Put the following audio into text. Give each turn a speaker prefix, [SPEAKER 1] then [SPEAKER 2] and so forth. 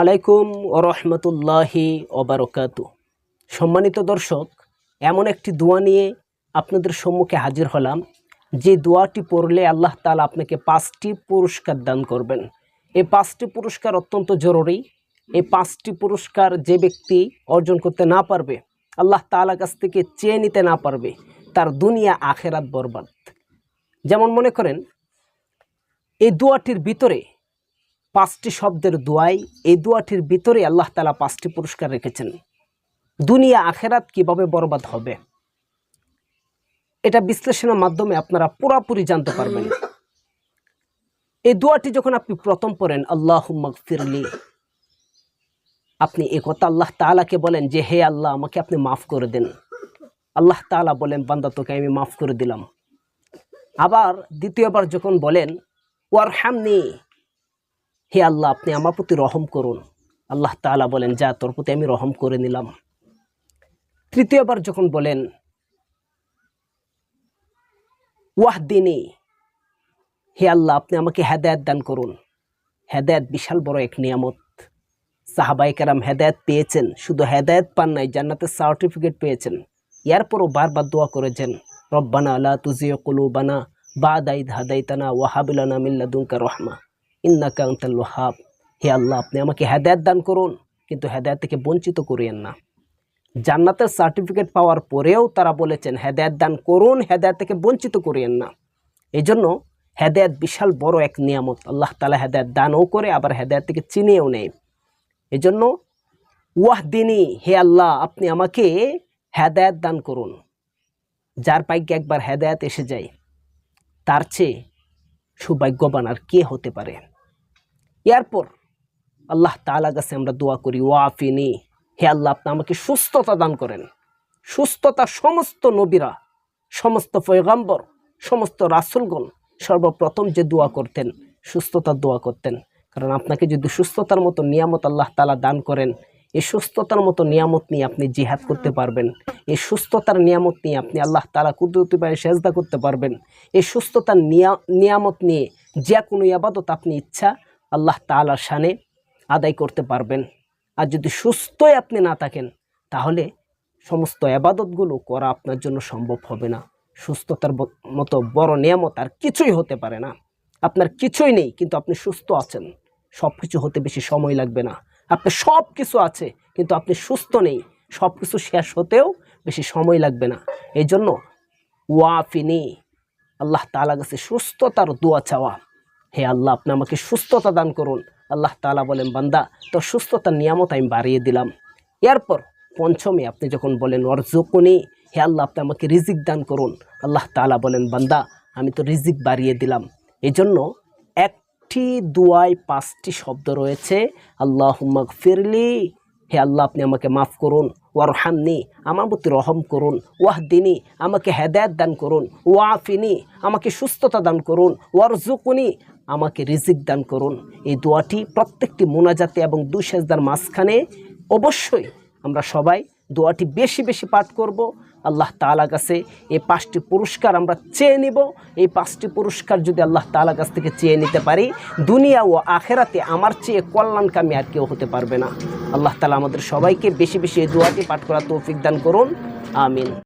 [SPEAKER 1] আলাইকুম ওরহমতুল্লাহি ওবরকাত। সম্মানিত দর্শক, এমন একটি দোয়া নিয়ে আপনাদের সম্মুখে হাজির হলাম। যে দোয়াটি পড়লে আল্লাহ তালা আপনাকে পাঁচটি পুরস্কার দান করবেন। এই পাঁচটি পুরস্কার অত্যন্ত জরুরি। এই পাঁচটি পুরস্কার যে ব্যক্তি অর্জন করতে না পারবে, আল্লাহ তালা কাছ থেকে চেয়ে নিতে না পারবে, তার দুনিয়া আখেরাত বরবাদ। যেমন মনে করেন, এই দোয়াটির ভিতরে পাঁচটি শব্দের দোয়াই এই দোয়াটির ভিতরে আল্লাহ তালা পাঁচটি পুরস্কার রেখেছেন। দুনিয়া, আখেরাত কীভাবে বরবাদ হবে? এটা বিশ্লেষণের মাধ্যমে আপনারা পুরাপুরি জানতে পারবেন। এই দোয়াটি যখন আপনি প্রথম পড়েন আল্লাহ ফিরলি আপনি এ কথা আল্লাহ তালাকে বলেন যে, হে আল্লাহ, আমাকে আপনি মাফ করে দেন। আল্লাহ তালা বলেন, বান্দা, তোকে আমি মাফ করে দিলাম। আবার দ্বিতীয়বার যখন বলেন ওয়ার হ্যামনি হে আল্লাহ, আপনি আমার প্রতি রহম করুন। আল্লাহ তাআলা বলেন, যা তোর প্রতি আমি রহম করে নিলাম। তৃতীয়বার যখন বলেন, ওয়াহদিনী, হে আল্লাহ, আপনি আমাকে হেদায়ত দান করুন। হেদায়ত বিশাল বড় এক নিয়ামত। সাহাবাই কারাম হেদায়ত পেয়েছেন, শুধু হেদায়ত পান নাই, জান্নাতের সার্টিফিকেট পেয়েছেন। এরপরও বারবার দোয়া করেছেন, রব্বানা আল্লাহ তুজিও কুলুবানা বাদাইদ হাদাইতানা ওয়াহাবিলানা মিল্লাদুঙ্কা রহমা। ইন্নাকা আনতাল ওয়াহাব। হে আল্লাহ, আপনি আমাকে হেদায়ত দান করুন, কিন্তু হেদায়ত থেকে বঞ্চিত করিয়েন না। জান্নাতের সার্টিফিকেট পাওয়ার পরেও তারা বলেছেন, হেদায়ত দান করুন, হেদায়ত থেকে বঞ্চিত করিয়েন না। এই জন্য হেদায়ত বিশাল বড় এক নিয়ামত। আল্লাহ তালা হেদায়ত দানও করে, আবার হেদায়ত থেকে চিনিয়েও নেয়। এই জন্য ওয়াহ দিনী হে আল্লাহ, আপনি আমাকে হেদায়ত দান করুন। যার পাইকে একবার হেদায়ত এসে যায়, তার চেয়ে সৌভাগ্যবান আর কে হতে পারে? এরপর আল্লাহ তালা কাছে আমরা দোয়া করি, ওয়াফিনি, হে আল্লাহ, আপনি আমাকে সুস্থতা দান করেন। সুস্থতা সমস্ত নবীরা, সমস্ত পয়গাম্বর, সমস্ত রাসুলগণ সর্বপ্রথম যে দোয়া করতেন, সুস্থতার দোয়া করতেন। কারণ আপনাকে যদি সুস্থতার মতো নিয়ামত আল্লাহ তালা দান করেন এই সুস্থতার মতো নিয়ামত নিয়ে আপনি জিহাদ করতে পারবেন। এই সুস্থতার নিয়ামত নিয়ে আপনি আল্লাহ তালা কুদরতি পায়ে সেজদা করতে পারবেন। এই সুস্থতার নিয়ামত নিয়ে যে কোনো আবাদত আপনি ইচ্ছা আল্লাহ তালার শানে আদায় করতে পারবেন। আর যদি সুস্থই আপনি না থাকেন, তাহলে সমস্ত আবাদতগুলো করা আপনার জন্য সম্ভব হবে না। সুস্থতার মতো বড় নিয়ামত আর কিছুই হতে পারে না। আপনার কিছুই নেই, কিন্তু আপনি সুস্থ আছেন। সব কিছু হতে বেশি সময় লাগবে না। আপনার সব কিছু আছে, কিন্তু আপনি সুস্থ নেই। সব কিছু শেষ হতেও বেশি সময় লাগবে না। এই জন্য ওয়াফিনি, আল্লাহ তালা কাছে সুস্থতার দোয়া চাওয়া। হে আল্লাহ, আপনি আমাকে সুস্থতা দান করুন। আল্লাহ তালা বলেন, বান্দা তো সুস্থতার নিয়ামত আমি বাড়িয়ে দিলাম। এরপর পঞ্চমে আপনি যখন বলেন, অর্জকুনি, হে আল্লাহ, আপনি আমাকে রিজিক দান করুন। আল্লাহ তালা বলেন, বান্দা, আমি তো রিজিক বাড়িয়ে দিলাম। এই জন্য একটি দুয়ায় পাঁচটি শব্দ রয়েছে আল্লাহ ফিরলি হে আল্লাহ, আপনি আমাকে মাফ করুন। ওয়ারহামনি, আমার প্রতি রহম করুন। ওয়াহদিনী, আমাকে হেদায়ত দান করুন। ওয়াফিনি, আমাকে সুস্থতা দান করুন। ওয়ারজুকুনি আমাকে রিজিক দান করুন। এই দোয়াটি প্রত্যেকটি মোনাজাতে এবং দুই সেজদার মাঝখানে অবশ্যই আমরা সবাই দোয়াটি বেশি বেশি পাঠ করব। আল্লাহ তালা কাছে এই পাঁচটি পুরস্কার আমরা চেয়ে নিব। এই পাঁচটি পুরস্কার যদি আল্লাহ তালা কাছ থেকে চেয়ে নিতে পারি, দুনিয়া ও আখেরাতে আমার চেয়ে কল্যাণকামী আর কেউ হতে পারবে না। আল্লাহ তালা আমাদের সবাইকে বেশি বেশি এই দোয়াটি পাঠ করা তৌফিক দান করুন। আমিন।